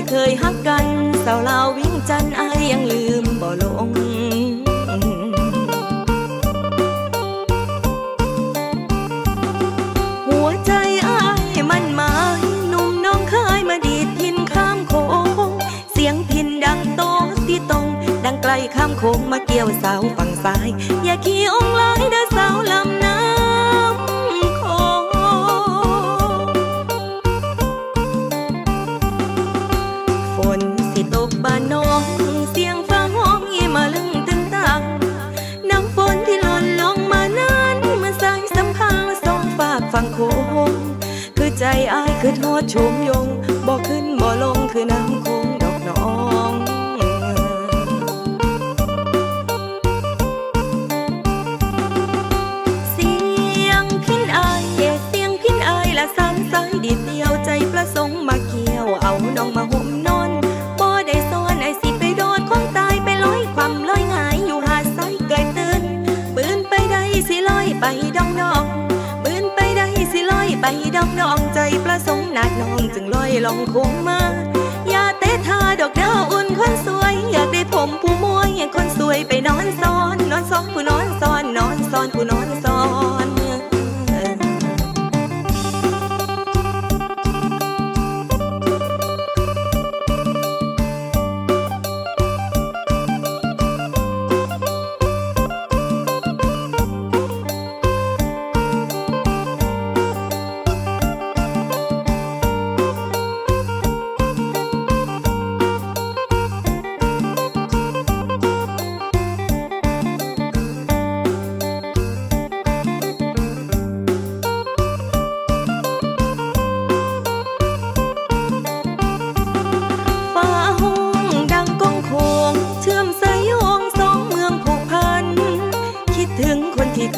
ที่เคยฮักกันสาวลาววิ่งจันอายยังลืมบ่ลงหัวใจอายมันหมายหนุ่มน้องเคยมาดีดพินข้ามโค้งเสียงพินดังโตที่ตรง ดังไกลข้ามโค้งมาเกี่ยวสาวฝั่งซ้าย อย่าขี้องลายเด้อสาวลำน้ำ ฝนสิตกบ้านน้องเสียงฟ้าห้องเงีมาลึงตึงตังน้ำฝนที่หล่นลงมานั้นมันสายสัมพันธ์สองฝากฝั่งโค้งคือใจอายคือโทษชุมยงบ่ขึ้นบ่ลงคือน้ำค้งดอกน้องเสียงพินอายเย่เสียงพินอายละสา ดองดองปืนไปได้สิลอยไปดองดองใจประสงค์หนักน้องจึงลอยลองคงมา อย่าเตะทาดอกดาวอุ่นคนสวย อยากได้ผมผู้มวยคนสวยไปนอนซ้อน นอนซ้อนผู้นอนซ้อนนอนซ้อนผู้นอนซ้อน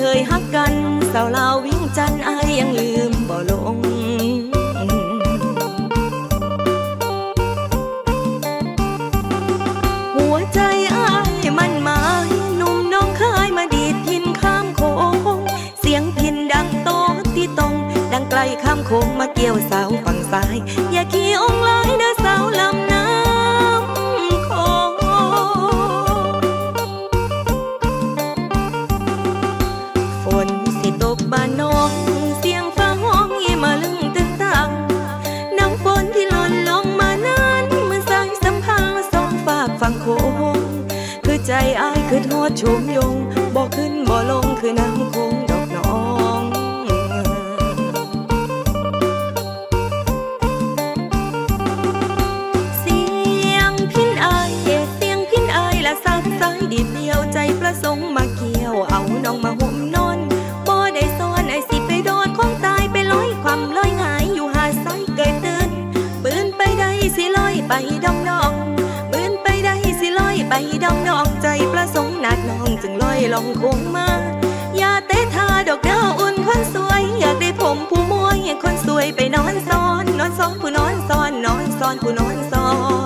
เคยฮักกันสาวลาววิ่งจันอายยังลืมบ่ลง หัวใจอายมันหมายหนุ่มน้องเคยมาดีดพินข้ามโค้งเสียงพินดังโตที่ตรง ดังไกลข้ามโค้งมาเกี่ยวสาวฝั่งซ้าย อย่าค์ลางโค้งคือใจอายคือโทษชุมยงบ่ขึ้นบ่ลงคือน้ำคงดอกน้องเสียงพินอายเสียงพินอายละสานสายดีเดียวใจประสงค์มาเกี่ยวเอาน้องมาห่มนอนบ่ได้ซ้อนไอ้สิไปโดนของตายไปลอยความลอยหงายอยู่หาดไซเกยตื่นปืนไปได้สิลอยไปดอ ลองคงมา อย่าเตะทาดอกดาวอุ่นคนสวย อยากได้ผมผู้มวยคนสวยไปนอนซ้อน นอนซ้อนผู้นอนซ้อนนอนซ้อนผู้นอนซ้อน